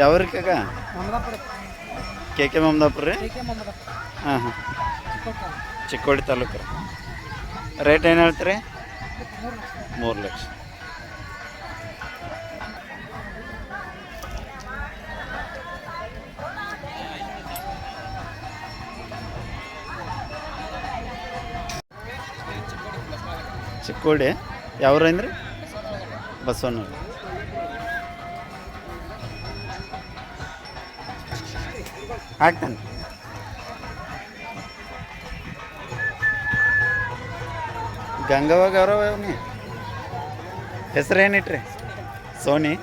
ಯಾವ್ರಿ ಕಾಕ? K K Mamadapur ರೀ? ಹಾಂ ಹಾಂ. ಚಿಕ್ಕೋಡಿ ತಾಲೂಕು. ರೀ. ರೇಟ್ ಏನು ಹೇಳ್ತೀರಿ? ಮೂರು ಲಕ್ಷ. ಚಿಕ್ಕೋಡಿ. ಅಂದ್ರಿ? ಬಸವಣ್ಣ ಹಾಕ್ತಾನೆ. ಗಂಗವ ಗೌರವ ಅವನಿ ಹೆಸರೇನಿಟ್ರಿ? ಸೋನಿ.